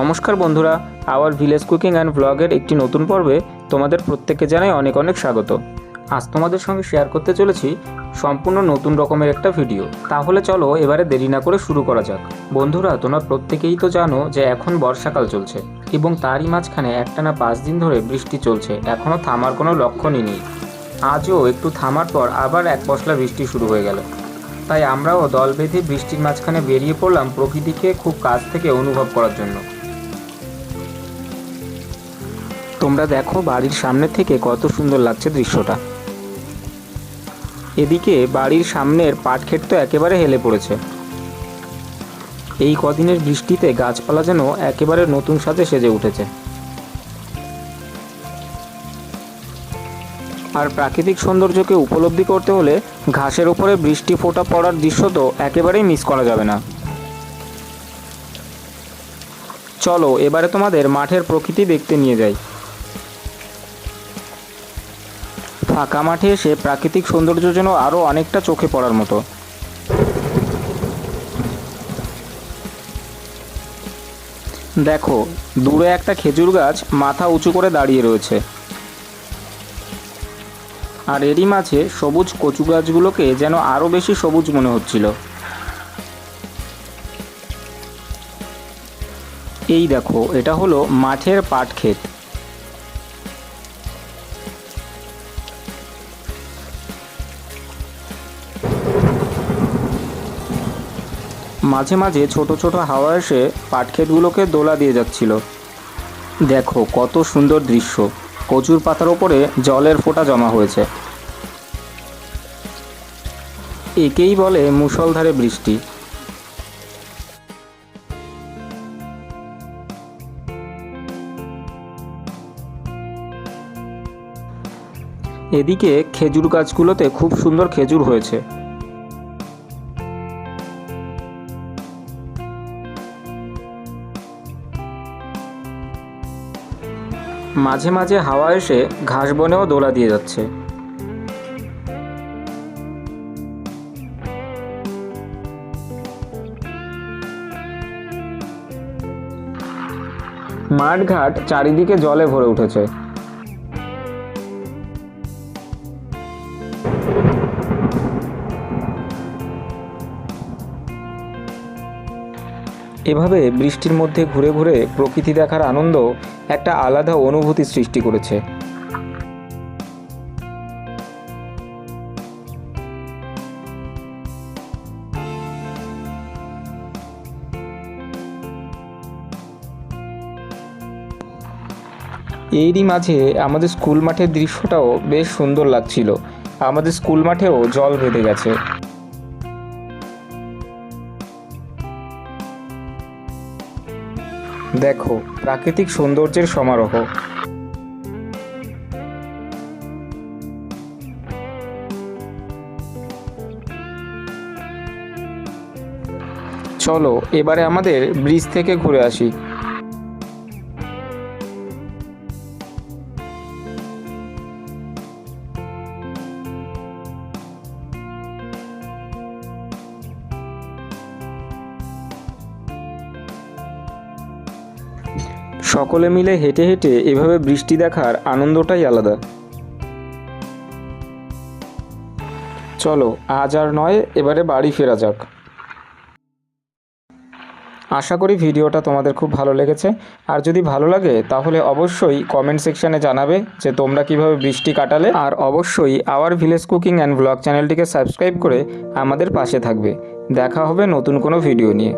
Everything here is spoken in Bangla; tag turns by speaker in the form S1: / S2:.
S1: নমস্কার বন্ধুরা, আওয়ার ভিলেজ কুকিং অ্যান্ড ব্লগের একটি নতুন পর্বে তোমাদের প্রত্যেককে জানাই অনেক অনেক স্বাগত। আজ তোমাদের সঙ্গে শেয়ার করতে চলেছি সম্পূর্ণ নতুন রকমের একটা ভিডিও তাহলে চলো এবারে দেরি না করে শুরু করা যাক। বন্ধুরা, তোমরা প্রত্যেকেই তো জানো যে এখন বর্ষাকাল চলছে এবং তারই মাঝখানে একটানা পাঁচ দিন ধরে বৃষ্টি চলছে। এখনও থামার কোনো লক্ষণই নেই। আজও একটু থামার পর আবার এক পশলা বৃষ্টি শুরু হয়ে গেল। তাই আমরাও দল বেঁধে বৃষ্টির মাঝখানে বেরিয়ে পড়লাম প্রকৃতিকে খুব কাছ থেকে অনুভব করার জন্য। তোমরা দেখো বাড়ির সামনে থেকে কত সুন্দর লাগছে দৃশ্যটা। এদিকে বাড়ির সামনের পাট ক্ষেত তো একেবারে হেলে পড়েছে। এই কদিনের বৃষ্টিতে গাছপালা যেন একেবারে নতুন সাজে সেজে উঠেছে। আর প্রাকৃতিক সৌন্দর্যকে উপলব্ধি করতে হলে ঘাসের উপরে বৃষ্টি ফোঁটা পড়ার দৃশ্য তো একেবারেই মিস করা যাবে না। চলো, এবারে তোমাদের মাঠের প্রকৃতি দেখতে নিয়ে যাই। ফাঁকা মাঠে এসে প্রাকৃতিক সৌন্দর্য যেন আরও অনেকটা চোখে পড়ার মতো। দেখো, দূরে একটা খেজুর গাছ মাথা উঁচু করে দাঁড়িয়ে রয়েছে। আর এরই মাঝে সবুজ কচু গাছগুলোকে যেন আরও বেশি সবুজ মনে হচ্ছিল। এই দেখো, এটা হলো মাঠের পাট ক্ষেত মাঝে মাঝে ছোট ছোট হাওয়া এসে পাট ক্ষেতগুলোকে দোলা দিয়ে যাচ্ছিল। দেখো কত সুন্দর দৃশ্য। কচুর পাতার ওপরে জলের ফোঁটা জমা হয়েছে। একেই বলে মুষলধারে বৃষ্টি। এদিকে খেজুর গাছগুলোতে খুব সুন্দর খেজুর হয়েছে। মাঝে মাঝে হাওয়া এসে ঘাস বনেও দোলা দিয়ে যাচ্ছে। মাঠ ঘাট চারিদিকে জলে ভরে উঠেছে। এভাবে বৃষ্টির মধ্যে ঘুরে ঘুরে প্রকৃতি দেখার আনন্দ একটা আলাদা অনুভূতি সৃষ্টি করেছে। এরই মাঝে আমাদের স্কুল মাঠের দৃশ্যটাও বেশ সুন্দর লাগছিল। আমাদের স্কুল মাঠেও জল বেঁধে গেছে। দেখো প্রাকৃতিক সৌন্দর্যের সমারোহ। চলো এবারে আমাদের ব্রিজ থেকে ঘুরে আসি। সকলে মিলে হেঁটে হেঁটে এভাবে বৃষ্টি দেখার আনন্দটাই আলাদা। চলো, আজ আর নয়, এবারে বাড়ি ফেরা যাক। আশা করি ভিডিওটা তোমাদের খুব ভালো লেগেছে। আর যদি ভালো লাগে, তাহলে অবশ্যই কমেন্ট সেকশানে জানাবে যে তোমরা কীভাবে বৃষ্টি কাটালে। আর অবশ্যই our village cooking and blog চ্যানেলটিকে সাবস্ক্রাইব করে আমাদের পাশে থাকবে। দেখা হবে নতুন কোনো ভিডিও নিয়ে।